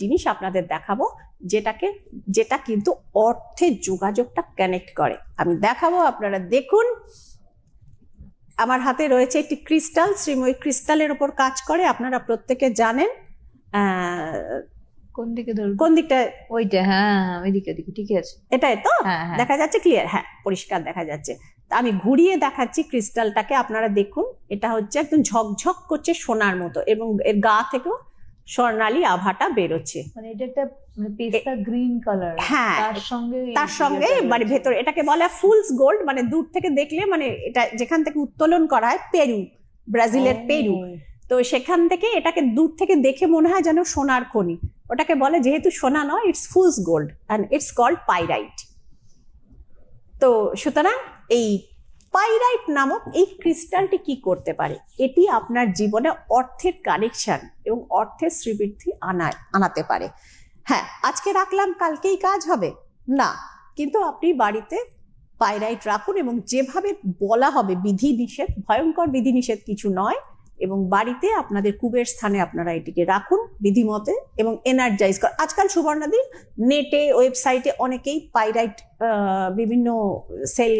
জিনিস আপনাদের দেখাবো যেটাকে যেটা কিন্তু অর্থের যোগাযোগটা কানেক্ট করে। আমি দেখাবো আপনারা দেখুন। আমার হাতে রয়েছে একটি ক্রিস্টাল শ্রীময়ী ক্রিস্টালের ওপর কাজ করে আপনারা প্রত্যেকে জানেন। কোন দিকে ধরবো কোন দিকটা? ওইটা হ্যাঁ ওইদিকে ওইদিকে ঠিকই আছে। এটাই তো? হ্যাঁ হ্যাঁ। দেখা যাচ্ছে ক্লিয়ার হ্যাঁ পরিষ্কার দেখা যাচ্ছে। আমি ঘুরিয়ে দেখাচ্ছি ক্রিস্টালটাকে আপনারা দেখুন। এটা হচ্ছে একদম ঝকঝক করছে সোনার মতো এবং এর গা থেকেও স্বর্ণালী আভাটা বেরোচ্ছে। মানে এটা একটা মানে পেস্তা গ্রিন কালার। হ্যাঁ তার সঙ্গে তার সঙ্গে মানে। ভেতরে এটাকে বলে ফুলস গোল্ড মানে দূর থেকে দেখলে মানে এটা যেখান থেকে উত্তোলন করা হয় পেরু ব্রাজিলের পেরু। তো সেখান থেকে এটাকে দূর থেকে দেখে মনে হয় যেন সোনার খনি। ওটাকে বলে যেহেতু সোনা নয় it's fool's gold and it's called pyrite তো সুতরাং এই পাইরাইট নামক এই ক্রিস্টালটি কি করতে পারে? এটি আপনার জীবনে অর্থের কানেকশন এবং অর্থের শ্রীবৃদ্ধি আনায়, আনাতে পারে। হ্যাঁ আজকে রাখলাম, কালকেই কাজ হবে? না, কিন্তু আপনি বাড়িতে পাইরাইট রাখুন এবং যেভাবে বলা হবে বিধি নিষেধ ভয়ঙ্কর বিধি নিষেধ কিছু নয় এবং বাড়িতে আপনাদের কুবের স্থানে আপনারা এটিকে রাখুন বিধিমতে এবং এনার্জাইজ কর, আজকাল সুবর্ণাদি, নেটে, ওয়েবসাইটে অনেকেই পাইরাইট বিভিন্ন সেল